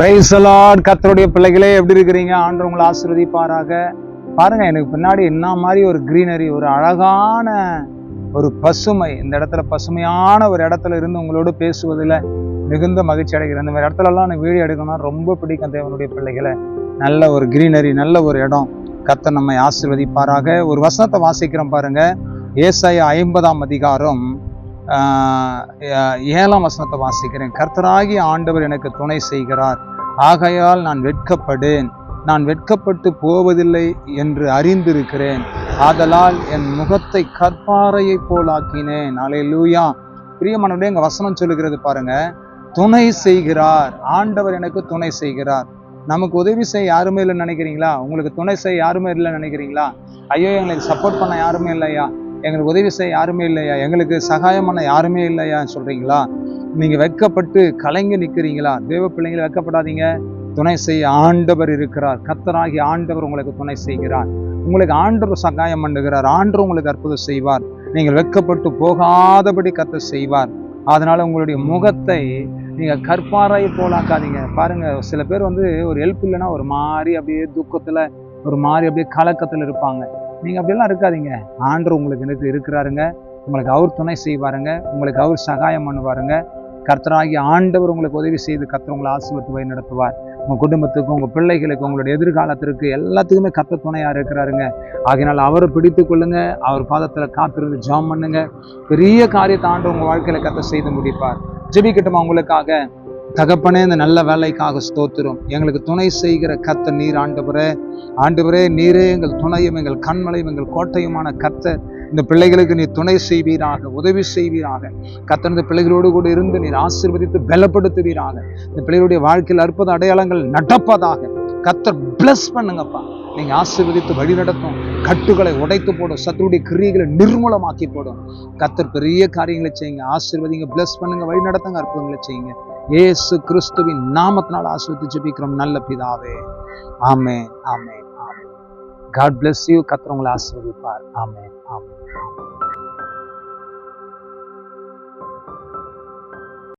பிரைசலாட் கத்தருடைய பிள்ளைகளே எப்படி இருக்கிறீங்க? ஆண்டு உங்களை ஆசீர்வதிப்பாராக. பாருங்க எனக்கு பின்னாடி என்ன மாதிரி ஒரு க்ரீனரி ஒரு அழகான ஒரு பசுமை இந்த இடத்துல பசுமையான ஒரு இடத்துல இருந்து உங்களோடு பேசுவதில் மிகுந்த மகிழ்ச்சி அடைகிறேன். இந்த மாதிரி இடத்துலலாம் எனக்கு வீடியோ எடுக்கணும்னா ரொம்ப பிடிக்கும் தேவனுடைய பிள்ளைகளை. நல்ல ஒரு க்ரீனரி நல்ல ஒரு இடம். கத்த நம்மை ஆசிர்வதிப்பாராக. ஒரு வசனத்தை வாசிக்கிறோம் பாருங்க. ஏசாய ஐம்பதாம் அதிகாரம். ஏழாம் வசனத்தை வாசிக்கிறேன். கர்த்தராகி ஆண்டவர் எனக்கு துணை செய்கிறார். ஆகையால் நான் வெட்கப்படேன். நான் வெட்கப்பட்டு போவதில்லை என்று அறிந்திருக்கிறேன். ஆதலால் என் முகத்தை கற்பாறையைப் போலாக்கினேன் அலையலூயா பிரியமானவரே எங்கள் வசனம் சொல்லுகிறது பாருங்க. துணை செய்கிறார். ஆண்டவர் எனக்கு துணை செய்கிறார். நமக்கு உதவி செய்ய யாருமே இல்லைன்னு நினைக்கிறீங்களா? உங்களுக்கு துணை செய்ய யாருமே இல்லைன்னு நினைக்கிறீங்களா? ஐயோ எங்களுக்கு சப்போர்ட் பண்ண யாருமே இல்லையா? எங்களுக்கு உதவி செய்ய யாருமே இல்லையா? எங்களுக்கு சகாயம் பண்ண யாருமே இல்லையா? சொல்றீங்களா? நீங்கள் வெட்கப்பட்டு கலைஞர் நிற்கிறீங்களா தேவ பிள்ளைங்களை வெக்கப்படாதீங்க. துணை செய்ய ஆண்டவர் இருக்கிறார். கத்தராகி ஆண்டவர் உங்களுக்கு துணை செய்கிறார். உங்களுக்கு ஆண்டவர் சகாயம் பண்ணுகிறார். ஆண்டவர் உங்களுக்கு அற்புதம் செய்வார். நீங்கள் வெட்கப்பட்டு போகாதபடி கத்த செய்வார். அதனால் உங்களுடைய முகத்தை நீங்கள் கற்பாறை போலாக்காதீங்க. பாருங்க சில பேர் வந்து ஒரு ஹெல்ப் இல்லைன்னா ஒரு மாதிரி அப்படியே துக்கத்தில் ஒரு மாதிரி அப்படியே கலக்கத்தில் இருப்பாங்க. நீங்கள் அப்படிலாம் இருக்காதீங்க. ஆண்டவர் உங்களுக்கு எனக்கு இருக்கிறாருங்க. உங்களுக்கு அவர் துணை செய்வாருங்க. உங்களுக்கு அவர் சகாயம் பண்ணுவாருங்க. கர்த்தராகி ஆண்டவர் உங்களுக்கு உதவி செய்து கர்த்தர் உங்களை ஆசீர்வத்து வழி நடத்துவார். உங்கள் குடும்பத்துக்கு உங்கள் பிள்ளைகளுக்கு உங்களுடைய எதிர்காலத்திற்கு எல்லாத்துக்குமே கத்த துணையாக இருக்கிறாருங்க. ஆகினால் அவரை பிடித்து கொள்ளுங்க. அவர் பாதத்தில் காத்திருந்து ஜாம் பண்ணுங்க. பெரிய காரியத்தை ஆண்டு உங்கள் வாழ்க்கையில் கத்த செய்து முடிப்பார். ஜெபிக்கட்டுமா உங்களுக்காக? தகப்பனே இந்த நல்ல வேலைக்காக ஸ்தோத்திரம். எங்களுக்கு துணை செய்கிற கத்த நீர் ஆண்டவரே. ஆண்டவரே நீரே எங்கள் துணையும் எங்கள் கண்மலையும் எங்கள் கோட்டையுமான கத்த இந்த பிள்ளைகளுக்கு நீர் துணை செய்வீராக உதவி செய்வீராக. கத்தனது இந்த பிள்ளைகளோடு கூட இருந்து நீர் ஆசீர்வதித்து பலப்படுத்துவீராக. இந்த பிள்ளைகளுடைய வாழ்க்கையில் அற்புத அடையாளங்கள் நடப்பதாக கத்தர் பிளஸ் பண்ணுங்கப்பா. நீங்கள் ஆசீர்வதித்து வழி நடத்தும் கட்டுகளை உடைத்து போடும் சத்துருடைய கிரியைகளை நிர்மூலமாக்கி போடும். கத்தர் பெரிய காரியங்களை செய்யுங்க ஆசீர்வதிங்க பிளஸ் பண்ணுங்க வழி நடத்துங்க அற்புதங்களை செய்யுங்க. இயேசு கிறிஸ்துவின் நாமத்தினால் ஆசிரித்து ஜெபிக்கிறோம். நல்ல பிதாவே. ஆமே ஆமே ஆமே காட் பிளஸ் யூ கத்துறவங்களை உங்களை ஆமே ஆமே ஆமே